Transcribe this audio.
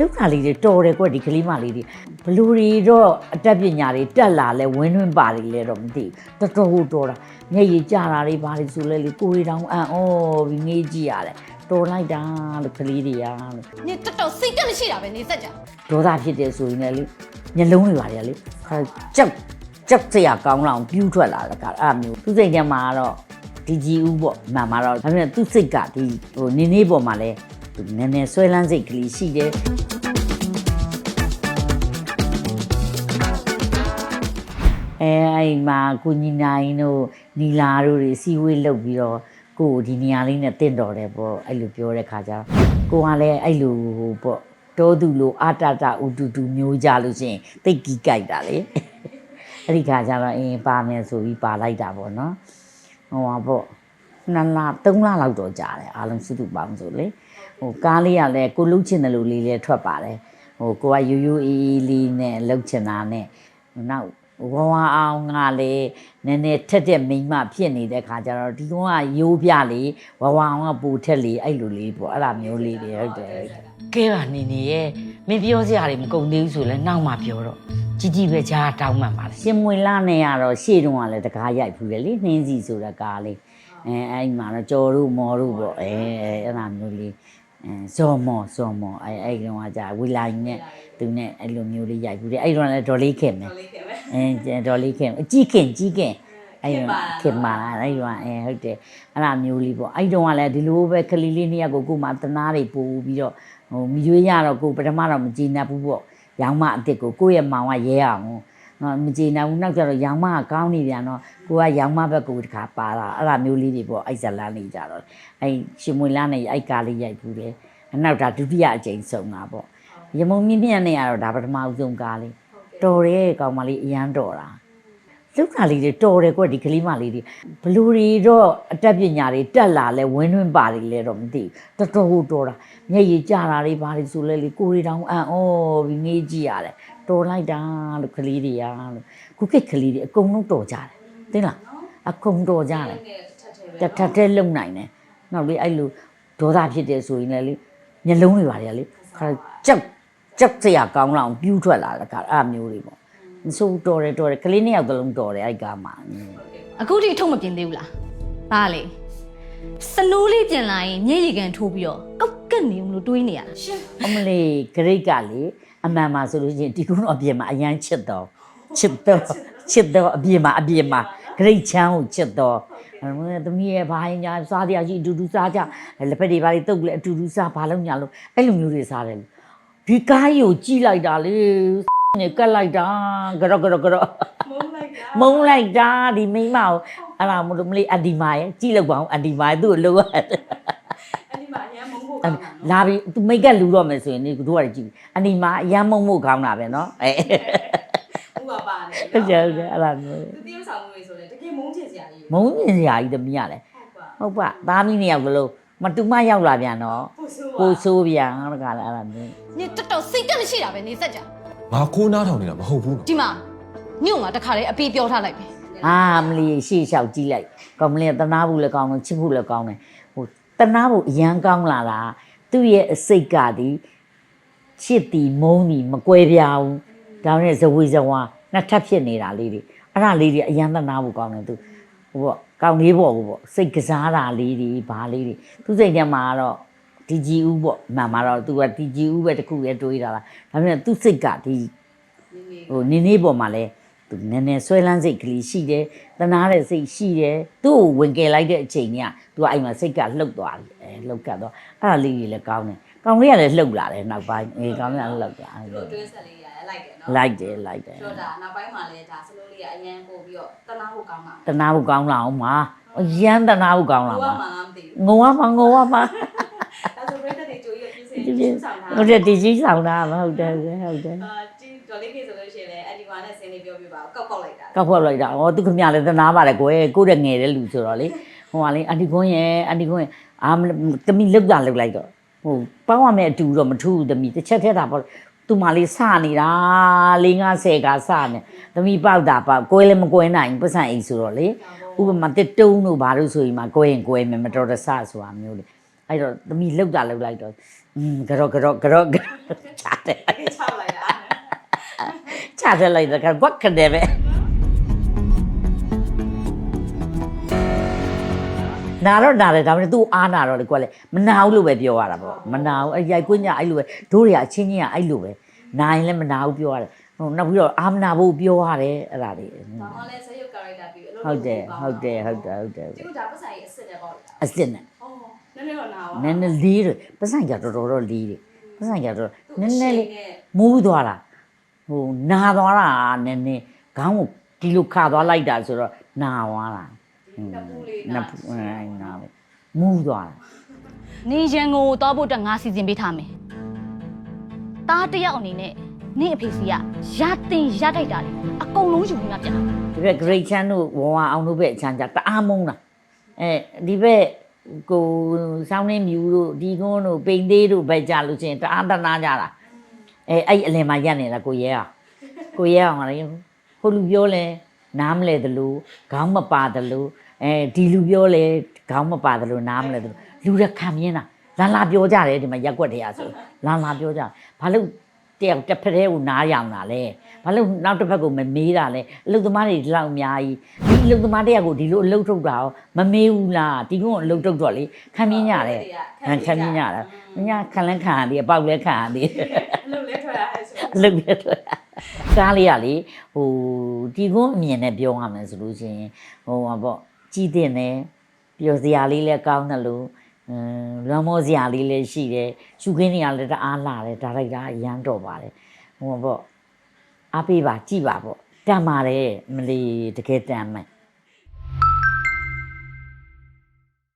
လုတ်တာလေးတွေတော်တယ်ကွဒီကလေးမလေးတွေဘလူတွေတော့အတက်ပညာတွေတက်လာလဲဝင်းတွင်းပါတယ်လဲတော့မသိဘူးတော်တော်ကိုတော်တာမျက်ရည်ကျတာတွေဘာတွေဆိုလဲလေကိုရီတောင်အံ့ဩပြီးငေးကြည့်ရတယ်တော်လိုက်တာလို့ကလေးတွေကလို့နင်တော်တော်စိတ်ကမရှိတာပဲနေစက်ကြဒေါသဖြစ်တယ်ဆိုရင်လည်းလေမျက်လုံးတွေပါတယ်လေခါကြောက်ကြောက်စရာကောင်းလောက်ပြူးထွက်လာတယ်ကအဲ့အမျိုးသူစိတ်ထဲမှာတော့ဒီကြီးဦးပေါ့မှန်မှာတော့ဒါပေမဲ့သူစိတ်ကဒီဟိုနေနေပေါ်မှာလဲ သူနည်းနည်းဆွဲလန်းစိတ်ကလေးရှိတယ်အဲအဲ့မှာကိုညီနိုင်တို့နီလာတို့တွေစီဝေးလုပ်ပြီးတော့ကိုကိုဒီနေရာလေးနဲ့တင့်တော်တယ်ပေါ့အဲ့လိုပြောတဲ့ခါကျတော့ကိုကလည်းအဲ့လိုဟိုပေါ့တောသူလိုအာတတဥတူတူမျိုးကြလို့ရှိရင်တိတ်ကြီးကြိုက်တာလေအဲ့ဒီခါကျတော့အင်းပါမယ်ဆိုပြီးပါလိုက်တာပေါ့နော်ဟိုပါပေါ့နှစ်လသုံးလလောက်တော့ကြာတယ်အားလုံးစုစုပေါင်းဆိုလေ ဟိုကားလေးကလည်းကိုလှုပ်ချင်တယ်လို့လေးလေးထွက်ပါတယ်ဟိုကိုကယူယူအေးအေးလေးနဲ့လှုပ်ချင်တာနဲ့နောက်ဝဝအောင်ကလည်းနည်းနည်းထက်တဲ့မိန်းမဖြစ်နေတဲ့ခါကျတော့ဒီကောင်ကရိုးပြလေဝဝအောင်ကပူထက်လေအဲ့လိုလေးပေါ့အဲ့ဒါမျိုးလေးတွေဟုတ်တယ်ကဲပါနေနေရဲ့မင်းပြောစရာတွေမကုန်သေးဘူးဆိုလဲနောက်မှပြောတော့ကြီးကြီးပဲကြားတောင်းမှန်ပါလေရှင်မွေလာနေရတော့ရှေ့တုန်းကလည်းတကားရိုက်ဖူးတယ်လေနှင်းစီဆိုတဲ့ကားလေးအဲအဲ့မှာတော့ကြော်တို့မော်တို့ပေါ့အဲအဲ့ဒါမျိုးလေးအဲ ဇော်မော်ဇော်မော်အဲအဲ့ဒီတော့ကကြာဝီလိုင်းနဲ့သူနဲ့အဲ့လိုမျိုးလေးရိုက်ဖူးတယ်အဲ့တော့လည်းဒေါ်လေးခင်မယ်လေးခင်ပဲအဲဒေါ်လေးခင်အကြီးခင်ကြီးခင်အဲ့ခင်ပါခင်မာလာအဲ့ဒီကအဲဟုတ်တယ်အဲ့ဒါမျိုးလေးပေါ့အဲ့တုန်းကလည်းဒီလိုပဲကလေးလေးနှစ်ယောက်ကိုကို့မှာတနာတွေပို့ပြီးတော့ဟိုမြွေးရတော့ကိုပထမတော့မကြည်နပ်ဘူးပေါ့ရောင်မအစ်စ်ကိုကိုယ့်ရဲ့မောင်ကရဲအောင် နော်မကြည်နပ်ဘူးနောက်ကျတော့ရောင်မကကောင်းနေပြန်တော့ကိုကရောင်မဘက်ကိုတခါပါလာအဲ့ဒါမျိုးလေးတွေပေါ့အဲ့ဇလန်းလေးကြတော့အဲ့ရှင်မွေလာနဲ့အဲ့ကားလေးရိုက်ဘူးတယ်နောက်ဒါဒုတိယအကြိမ်ဆုံးတာပေါ့ရမုံမြင့်မြင့်နဲ့ကတော့ဒါပထမဦးဆုံးကားလေးတော်တယ်ကောင်မလေးအရန်တော်တာ လုတ်တာလေးတွေတော်တယ်ကွဒီကလေးမလေးတွေဘလူတွေတော့အတက်ပညာတွေတက်လာလဲဝင်းတွင်းပါတယ်လဲတော့မသိဘူးတော်တော်ကိုတော်တာမျက်ရည်ကျတာတွေဘာတွေဆိုလဲလေကိုရီတောင်အံ့ဩပြီးငေးကြည့်ရတယ်တော်လိုက်တာလို့ကလေးတွေကလို့ခုခေတ်ကလေးတွေအကုန်လုံးတော်ကြတယ်သိလားအကုန်တော်ကြတယ်ထက်ထဲပဲတထက်တဲ့လုံနိုင်တယ်နောက်လေအဲ့လိုဒေါသဖြစ်တယ်ဆိုရင်လည်းလေမျက်လုံးတွေပါတယ်လေခါကြောက်ကြောက်စရာကောင်းလောက်ပြူးထွက်လာတဲ့ခါအဲ့အမျိုးတွေပေါ့ မဆိုးတော်တယ်တော်တယ်ကလေးနှစ်ယောက်တလုံးတော်တယ်အဲ့ကားမှာအခုထိအထုံးမပြင်းသေးဘူးလားဘာလဲစနိုးလေးပြင်လာရင်မျက်ရည်ကန်ထိုးပြီးတော့ကောက်ကက်နေအောင်လို့တွေးနေရတာရှင်အမလေးဂရိတ်ကလေအမှန်မှာဆိုလို့ရှိရင်ဒီကုန်းတော့အပြင်မှာအရန်ချစ်တော်ချစ်တော်ချစ်တော်အပြင်မှာအပြင်မှာဂရိတ်ချမ်းကိုချစ်တော်အဲ့မသမီးရဲ့ဘာရင်ညာစားတရားကြီးအတူတူစားကြလက်ဖက်တွေဘာတွေတုပ်လဲအတူတူစားဘာလို့ညာလို့အဲ့လိုမျိုးတွေစားတယ်ဒီကားကြီးကိုကြည့်လိုက်တာလေ နေကတ်လိုက်တာကြော့ကြော့ကြော့ မုန်းလိုက်တာ မုံလိုက်တာဒီမိန်းမကိုအဲ့ဒါမလို့မလေးအန်ဒီမာရဲ့ကြည့်လောက်ပါအောင်အန်ဒီမာရဲ့သူ့ကိုလိုရတယ် အဲ့ဒီမှာအရင်မုန်းဖို့ကောင်းတာ လာပြီသူမိတ်ကလူတော့မယ်ဆိုရင်ဒီတို့ကကြည့်ပြီအန်ဒီမာအရန်မုံမို့ကောင်းတာပဲเนาะအဲ ဥပပါနေ ဟုတ်ကြဟုတ်ကြအဲ့ဒါမျိုး သူတရုပ်ဆောင်မှုတွေဆိုလဲတကယ်မုန်းချင်စရာကြီး မုံမြင်စရာကြီးတမီးရတယ် ဟုတ်ပါဟုတ်ပါသားမီးနှစ်ယောက်ကလို့မတူမရောက်လာပြန်တော့ ပို့ဆိုးပါ ကိုဆိုးပြန်တကလည်းအဲ့ဒါမျိုး နင်တော်တော်စိတ်ကမရှိတာပဲနေစက်ကြ ငါခိုးနားထောင်နေတာမဟုတ်ဘူးနော်ဒီမှာညို့ငါတခါလေးအပြေပြောထားလိုက်ပြီအာမလီရှေ့လျှောက်ကြည့်လိုက်ကောင်မလေးကတနာဘူးလည်းကောင်းတယ်ချစ်ဖို့လည်းကောင်းတယ်ဟိုတနာဖို့အရန်ကောင်းလာတာသူ့ရဲ့အစိတ်ကဒီချစ်တီမုန်းတီမကွဲပြားဘူးဒါနဲ့ဇဝေဇဝါနှစ်ထပ်ဖြစ်နေတာလေးတွေအဲ့ဒါလေးတွေအရန်တနာဖို့ကောင်းတယ်သူဟိုပေါ့ကောင်းလေးပေါ့ဟိုပေါ့စိတ်ကစားတာလေးတွေဘာလေးတွေသူစိတ်ထဲမှာကတော့ ဒီဂျီဦးပေါ့မှန်မှာတော့သူကဒီဂျီဦးပဲတစ်ခုပဲတွေးတာလားဒါပေမဲ့သူစိတ်ကဒီဟိုနေနေပေါ်မှာလဲသူနည်းနည်းဆွဲလန်းစိတ်ကလေးရှိတယ်တနာတဲ့စိတ်ရှိတယ်သူ့ကိုဝင်ကယ်လိုက်တဲ့အချိန်ကသူကအဲ့မှာစိတ်ကလှုပ်သွားတယ်အဲလှုပ်ကတ်သွားအဲ့ဒါလေးကြီးလည်းကောင်းတယ်ကောင်းလေးကလည်းလှုပ်လာတယ်နောက်ပိုင်းအေးကောင်းလေးကလည်းလှုပ်လာတယ်တို့တွဲဆက်လေးရလိုက်တယ်နော်လိုက်တယ်လိုက်တယ်တော့ဒါနောက်ပိုင်းမှာလဲဒါစလို့လေးကအရင်ပို့ပြီးတော့တနာဖို့ကောင်းတာတနာဖို့ကောင်းလာအောင်မှာရမ်းတနာဖို့ကောင်းလာကိုကမှာမှလားမသိဘူးငုံရမှာငုံရမှာ ဒါဆိုပြည့်တဲ့တွေကြိုရပြည့်စင် ဒီပြည့်ဆောင်တာဟုတ်တယ်ဒီကြီးဆောင်တာဟုတ်တယ်ဟုတ်တယ်အာဒီဒေါ်လေးကေဆိုလို့ရှိရင်လည်းအဒီဝါနဲ့ဆင်းလေးပြောပြပါဦးကောက်ကောက်လိုက်တာကောက်ဖွက်လိုက်တာဩသူခမရလည်းတနာပါတယ်ကွယ်ကိုယ့်တဲ့ငယ်တဲ့လူဆိုတော့လေဟိုကလေအန်တီခွန်းရဲ့အန်တီခွန်းရဲ့အာမတမီလုတ်တာလုတ်လိုက်တော့ဟိုပေါင်းရမယ့်အတူတော့မထူးဘူးတမီတစ်ချက်ထဲတာပေါ့သူမလေးစနေတာ၄50ကစနေတမီပေါက်တာပေါက်ကွဲလည်းမကွဲနိုင်ဘူးပတ်စံအိမ်ဆိုတော့လေဥပမာတစ်တုံးတို့ဘာလို့ဆိုရင်မှကွဲရင်ကွဲမယ်မတော်တဆဆိုတာမျိုးလေ အဲ့တော့သမီးလှုပ်တာလှုပ်လိုက်တော့อืมကြော့ကြော့ကြော့ချာတယ် ချောက်လိုက်တာ ချာတယ်လိုက်တော့ကွက်ခတယ်ပဲနာတော့နာတယ်ဒါပေမဲ့ तू အားနာတော့လေကွက်လေမနာဘူးလို့ပဲပြောရတာပေါ့မနာဘူးအဲ့ရိုက်ကွညအဲ့လိုပဲတို့တွေကအချင်းချင်းကအဲ့လိုပဲနာရင်လည်းမနာဘူးပြောရတယ်ဟိုနောက်ပြီးတော့အာမနာဖို့ပြောရတယ်အဲ့ဒါတွေ ။ဒါမှလည်းဆက်ရုပ် character ပြီးအလုပ် ဟုတ်တယ်ဟုတ်တယ်ဟုတ်တယ်ဟုတ်တယ် ဒီကဒါပတ်ဆိုင်အစ်စ်နဲ့ပေါ့လေ။ အစ်စ်နဲ့ အော် နည်းနည်းတော့နာပါနည်းနည်းလေးတယ်ပတ်ဆိုင်ကြတော်တော်တော့လေးတယ်ပတ်ဆိုင်ကြတော့နည်းနည်းလေးမူးသွားတာဟိုနာသွားတာနည်းနည်းခေါင်းကိုဒီလိုခါသွားလိုက်တာဆိုတော့နာသွားတာနပူလေးနနာစ်အဲနာပဲမူးသွားတာနေရန်ကိုတောဖို့အတွက်ငါစီစဉ်ပေးထားမယ်တားတစ်ယောက်အနေနဲ့နေအဖေစီကရတင်ရထိုက်တာလေအကုန်လုံးယူပြီးမှပြန်လာဒီဘက် great chan တို့ဝဝအောင်တို့ဘက်အချမ်းကြတအားမုန်းတာအဲဒီဘက် ကိုစောင်းနေမြူတို့ဒီကုန်းတို့ပိန်သေးတို့ဘက်ကြလို့ချင်းတအားတနာကြတာအဲအဲ့အလင်မှာရက်နေတာကိုရဲအောင်ကိုရဲအောင်ကလည်းဟိုလူပြောလဲနားမလဲသလိုခေါင်းမပါသလိုအဲဒီလူပြောလဲခေါင်းမပါသလိုနားမလဲသလိုလူရခံမြင်တာလာလာပြောကြတယ်ဒီမှာရက်ွက်တရားဆိုလာလာပြောကြဘာလို့ တယောက်တစ်ဖက်တည်းကိုနားရောင်တာလဲဘာလို့နောက်တစ်ဖက်ကိုမမေးတာလဲအလုသမားတွေဒီလောက်အများကြီးဒီအလုသမားတွေကကိုဒီလိုအလုထုတ်တာရောမမေးဘူးလားဒီကုန်းအလုထုတ်တော့လေခံမြင်ရတယ်ခံမြင်ရတယ်ညခံလဲခံရသေးအပေါက်လဲခံရသေးအလုပ်လဲထွက်ရအဲဆိုအလုလဲတော့ကားလေးကလေဟိုဒီကုန်းအမြင်နဲ့ပြောရမယ်ဆိုလို့ရှိရင်ဟိုပါပေါ့ကြည်တင်တယ်ပျော်စရာလေးလည်းကောင်းတယ်လို့အမ် လွမ်းမောစရာလေးလည်းရှိတယ်ရှုခင်းတွေကလည်းတအားလာတယ်ဒါလိုက်တာအရန်တော်ပါတယ်ဟိုပါပေါ့အားပေးပါကြည်ပါပေါ့တန်ပါတယ်မလီတကယ်တန်မယ်